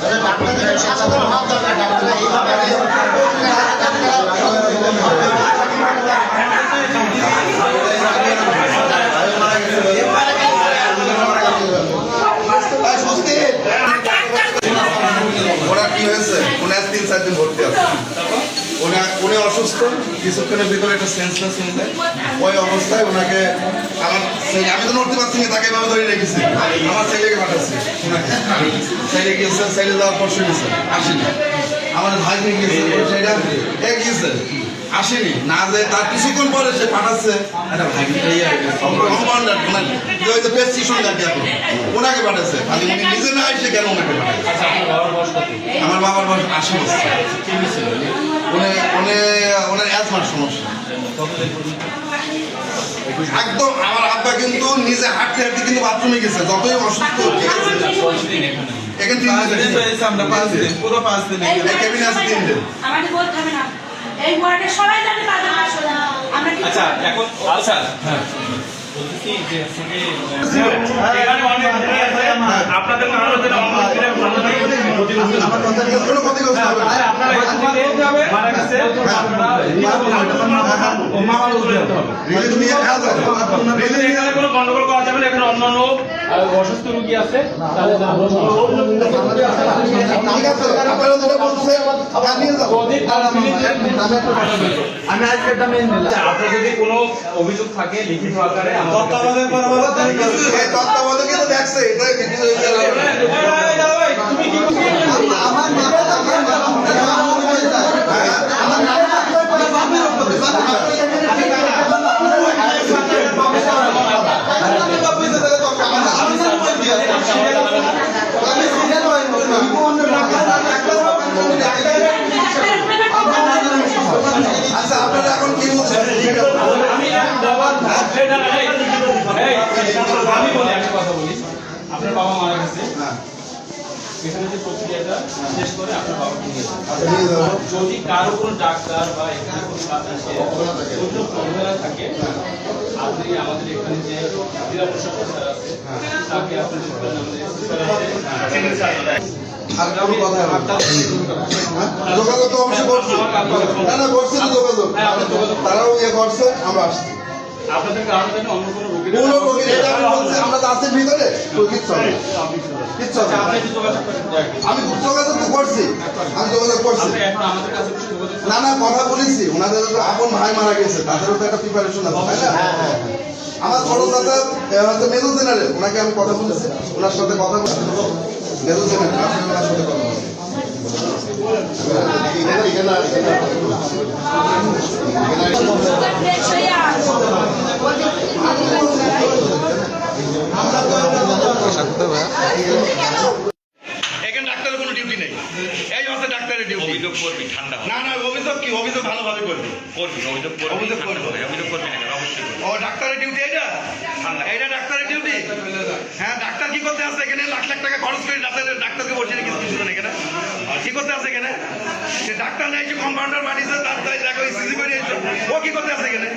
ডাক্তারদের সাধারণ ভাব দরকার ডাক্তাররা এইভাবে ওরা কি হয়েছে উনি আজ তিন চার দিন ভর্তি আছে উনি উনি অসুস্থ কিছুক্ষণের ভিতরে একটা সেন্সলেস হয়ে যায়। ওই অবস্থায় ওনাকে আমার আমি তো নড়তে পারছি তাকে এভাবে ধরে রেখেছি। আমার ছেলেকে পাঠাচ্ছি ছেলে গিয়েছে, ছেলে যাওয়ার পর শুনেছে আসেনি। আমার ভাই গিয়েছে সেটা এ গিয়েছে। আসেনি। না যে তার কিছুক্ষণ পরে সে পাঠাচ্ছে। এখন ওনাকে পাঠাচ্ছে। খালি উনি নিজে না এসে কেন ওনাকে পাঠাচ্ছে? আমার বাবার বয়স আশি বছর। উনি? উনি ওনার অ্যাজমার সমস্যা। একদম আমার আব্বা কিন্তু নিজে হাঁটতে হাঁটতে কিন্তু বাথরুমে গেছে যতই অসুস্থ ঠিক আছে এখানে। তিন দিন। এই কেবিনে আছে তিন দিন। আমাদের বলতে হবে না এই ওয়ার্ডের সবাই জানে আমরা কি আচ্ছা এখন আচ্ছা। হ্যাঁ। আপনাদের কোনো গন্ডগোল করা যাবে না এখানে অন্যান্য অসুস্থ রোগী আছে তাহলে আমি আজকে একটা মেন দিলাম আপনার যদি কোনো অভিযোগ থাকে লিখিত আকারে আমাদের এই তত্ত্বাবধায়ক কিন্তু দেখছে হয়ে। তুমি কি আমার নামে থাকবে আমার নামে থাকবে আমি সিনিয়র হই আমি অন্য ডাক্তার ডাক্তার আচ্ছা আপনারা এখন কি বলছেন আমি এক বাবার সেটা এই, এই, আমি বলি একটা কথা বলি আপনার বাবা মারা গেছে। এখানে যে প্রক্রিয়াটা শেষ করে আপনার বাবাকে নিয়ে যাব যদি কারও কোনো ডাক্তার বা এখানে কোনো প্রবলেম থাকে। আপনি আমাদের এখানে যে জেলা স্যার আছে তাকে। হ্যাঁ? যোগাযোগ তো অবশ্যই করছি। না না করছি তো যোগাযোগ। তারাও ইয়ে করছে আমরা আসছি। আপনাদেরকে আরও জানি অন্য কোনো রোগীর কোনো রোগীর এটা আমি বলছি আমরা তো আছি ভিতরে তো কিচ্ছু হবে না। কিচ্ছু হবে আচ্ছা। আপনি যোগাযোগ করেন। আমি যোগাযোগ তো করছি। আমি যোগাযোগ করছি। এখন আমাদের কাছে না না কথা বলেছি। ওনাদের তো আপন ভাই মারা গেছে। তাদেরও তো একটা প্রিপারেশন আছে তাই না? আমার ছোট দাদা হচ্ছে মেজু জেনারেল ওনাকে আমি কথা বলেছি। ওনার সাথে কথা বলেছি। মেজু জেনারেল ওনার সাথে কথা বলেন এখানে ডাক্তারের কোনো ডিউটি নেই। এই হচ্ছে ডাক্তারের ডিউটি অভিযোগ করবি ঠান্ডা না না অভিযোগ কি? অভিযোগ ভালোভাবে করবে। করবি অভিযোগ করবি অভিযোগ করবি। অভিযোগ করবি না অবশ্যই ও ডাক্তারের ডিউটি এইটা? এইটা ডাক্তারের ডিউটি হ্যাঁ ডাক্তার কি করতে আসছে? এখানে লাখ লাখ টাকা খরচ করে ডাক্তারের ডাক্তারকে বসে রেখে কিছু না এখানে কি করতে আসছে এখানে সে ডাক্তার নাই যে কম্পাউন্ডার বাড়িছে তার তাই দেখো সিসি করে এসো ও কি করতে আসছে এখানে?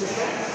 আল-